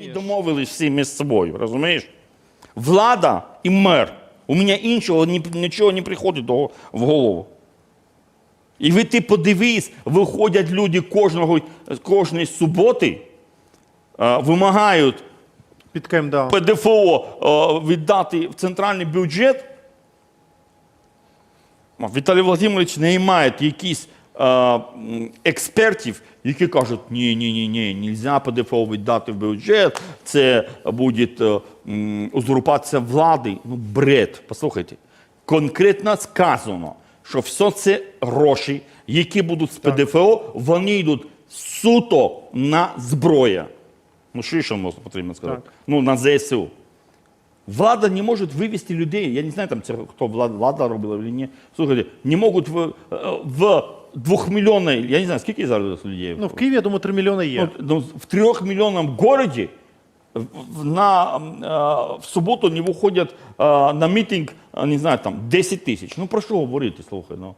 І домовились всі між собою, розумієш? Влада і мер. У мене іншого нічого не приходить в голову. І ви ти подивись, виходять люди кожного, кожної суботи, вимагають Під. ПДФО віддати в центральний бюджет. Віталій Володимирович наймає якісь е, м, експертів, які кажуть, ні, ні, ні, ні, нельзя ПДФО віддати в бюджет, це буде е, узурпація влади. Ну, бред. Послухайте, конкретно сказано, що все це гроші, які будуть з ПДФО, вони йдуть суто на зброю. Ну, що ще можна потрібно сказати? Так. Ну, на ЗСУ. Влада не може вивести людей. Я не знаю, там, це, хто влада, влада робила чи ні. Слухайте, не можуть в, в двохмільйонній, я не знаю, скільки зараз людей? Ну, в Києві, я думаю, 3 мільйони є. Ну, в трьохмільйонному городі на, е, в суботу не виходять е, на мітинг, е, не знаю, там 10 тисяч. Ну про що говорити, слухай, ну.